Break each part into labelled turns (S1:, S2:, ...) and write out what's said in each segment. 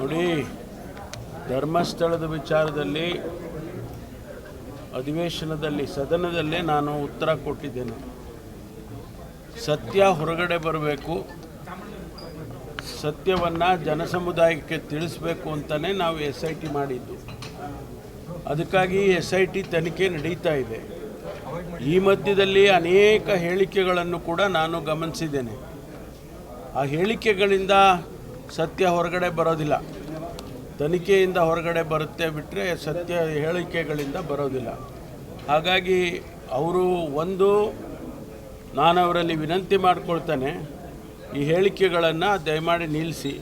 S1: ನೋಡಿ, ಧರ್ಮಸ್ಥಳದ ವಿಚಾರದಲ್ಲಿ, ಅಧಿವೇಶನದಲ್ಲಿ, ಸದನದಲ್ಲೇ ನಾನು ಉತ್ತರ ಕೊಟ್ಟಿದ್ದೇನೆ. ಸತ್ಯ ಹೊರಗಡೆ ಬರಬೇಕು. ಸತ್ಯವನ್ನು ಜನಸಮುದಾಯಕ್ಕೆ ತಿಳಿಸ್ಬೇಕು ಅಂತಲೇ ನಾವು ಎಸ್ ಐ ಟಿ ಮಾಡಿದ್ದು. ಅದಕ್ಕಾಗಿ ಎಸ್ ಐ ಟಿ ತನಿಖೆ ನಡೀತಾ ಇದೆ. ಈ ಮಧ್ಯದಲ್ಲಿ ಅನೇಕ ಹೇಳಿಕೆಗಳನ್ನು ಕೂಡ ನಾನು ಗಮನಿಸಿದ್ದೇನೆ. ಆ ಹೇಳಿಕೆಗಳಿಂದ ಸತ್ಯ ಹೊರಗಡೆ ಬರೋದಿಲ್ಲ. ತನಿಖೆಯಿಂದ ಹೊರಗಡೆ ಬರುತ್ತೆ ಬಿಟ್ಟರೆ ಸತ್ಯ ಹೇಳಿಕೆಗಳಿಂದ ಬರೋದಿಲ್ಲ. ಹಾಗಾಗಿ ಅವರು ಒಂದು ನಾನು ಅವರಲ್ಲಿ ವಿನಂತಿ ಮಾಡಿಕೊಳ್ತೇನೆ, ಈ ಹೇಳಿಕೆಗಳನ್ನು ದಯಮಾಡಿ ನಿಲ್ಲಿಸಿ.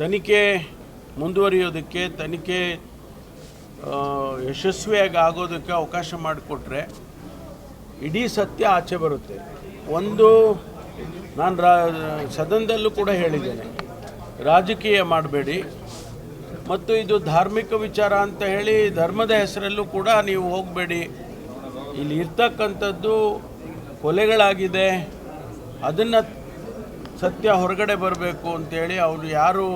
S1: ತನಿಖೆ ಮುಂದುವರಿಯೋದಕ್ಕೆ, ತನಿಖೆ ಯಶಸ್ವಿಯಾಗಿ ಆಗೋದಕ್ಕೆ ಅವಕಾಶ ಮಾಡಿಕೊಟ್ರೆ ಇಡೀ ಸತ್ಯ ಆಚೆ ಬರುತ್ತೆ. ಒಂದು ನಾನು ರಾ, ಸದನದಲ್ಲೂ ಕೂಡ ಹೇಳಿದ್ದೇನೆ. ರಾಜಕೀಯ ಮಾಡಬೇಡಿ. ಮತ್ತು ಇದು ಧಾರ್ಮಿಕ ವಿಚಾರ ಅಂತ ಹೇಳಿ ಧರ್ಮದ ಹೆಸರಲ್ಲೂ ಕೂಡ ನೀವು ಹೋಗಬೇಡಿ. ಇಲ್ಲಿ ಇರ್ತಕ್ಕಂಥದ್ದು ಕೊಲೆಗಳಾಗಿದೆ. ಅದನ್ನು ಸತ್ಯ ಹೊರಗಡೆ ಬರಬೇಕು ಅಂತೇಳಿ ಅವರು ಯಾರು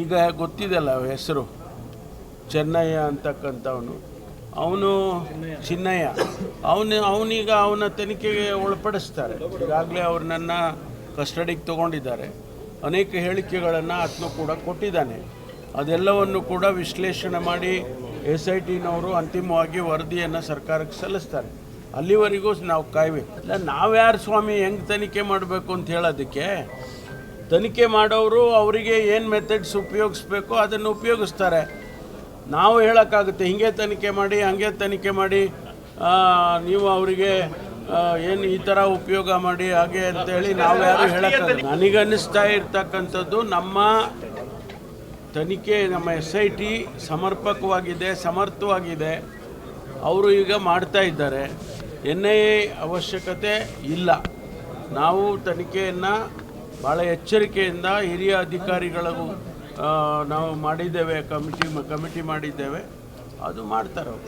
S1: ಈಗ ಗೊತ್ತಿದೆಯಲ್ಲ ಹೆಸರು. ಚೆನ್ನಯ್ಯ ಅಂತಕ್ಕಂಥವನು. ಅವನು ಚಿನ್ನಯ್ಯ. ಅವನು, ಅವನೀಗ ಅವನ ತನಿಖೆಗೆ ಒಳಪಡಿಸ್ತಾರೆ. ಈಗಾಗಲೇ ಅವ್ರನ್ನ ಕಸ್ಟಡಿಗೆ ತಗೊಂಡಿದ್ದಾರೆ. ಅನೇಕ ಹೇಳಿಕೆಗಳನ್ನು ಆತನು ಕೂಡ ಕೊಟ್ಟಿದ್ದಾನೆ. ಅದೆಲ್ಲವನ್ನು ಕೂಡ ವಿಶ್ಲೇಷಣೆ ಮಾಡಿ ಎಸ್ ಐ ಟಿನವರು ಅಂತಿಮವಾಗಿ ವರದಿಯನ್ನು ಸರ್ಕಾರಕ್ಕೆ ಸಲ್ಲಿಸ್ತಾರೆ. ಅಲ್ಲಿವರೆಗೂ ನಾವು ಕಾಯ್ಬೇಕು. ಇಲ್ಲ ನಾವ್ಯಾರು ಸ್ವಾಮಿ ಹೆಂಗೆ ತನಿಖೆ ಮಾಡಬೇಕು ಅಂತ ಹೇಳೋದಕ್ಕೆ ತನಿಖೆ ಮಾಡೋರು ಅವರಿಗೆ ಏನು ಮೆಥಡ್ಸ್ ಉಪಯೋಗಿಸ್ಬೇಕೋ ಅದನ್ನು ಉಪಯೋಗಿಸ್ತಾರೆ. ನಾವು ಹೇಳೋಕ್ಕಾಗುತ್ತೆ. ಹಿಂಗೆ ತನಿಖೆ ಮಾಡಿ ಹಂಗೆ ತನಿಖೆ ಮಾಡಿ ನೀವು ಅವರಿಗೆ ಏನು ಈ ಥರ ಉಪಯೋಗ ಮಾಡಿ ಹಾಗೆ ಅಂತೇಳಿ ನಾವು ಯಾರು ಹೇಳೋಕ್ಕಾಗಲ್ಲ. ನನಗನ್ನಿಸ್ತಾ ಇರ್ತಕ್ಕಂಥದ್ದು ನಮ್ಮ ತನಿಖೆ ನಮ್ಮ ಎಸ್ ಐ ಟಿ ಸಮರ್ಪಕವಾಗಿದೆ ಸಮರ್ಥವಾಗಿದೆ. ಅವರು ಈಗ ಮಾಡ್ತಾ ಇದ್ದಾರೆ. ಎನ್ ಐ ಎ ಅವಶ್ಯಕತೆ ಇಲ್ಲ. ನಾವು ತನಿಖೆಯನ್ನು ಭಾಳ ಎಚ್ಚರಿಕೆಯಿಂದ ಹಿರಿಯ ಅಧಿಕಾರಿಗಳಿಗೂ ನಾವು ಮಾಡಿದ್ದೇವೆ ಕಮಿಟಿ ಕಮಿಟಿ ಮಾಡಿದ್ದೇವೆ. ಅದು ಮಾಡ್ತಾರೆ ಅವರು.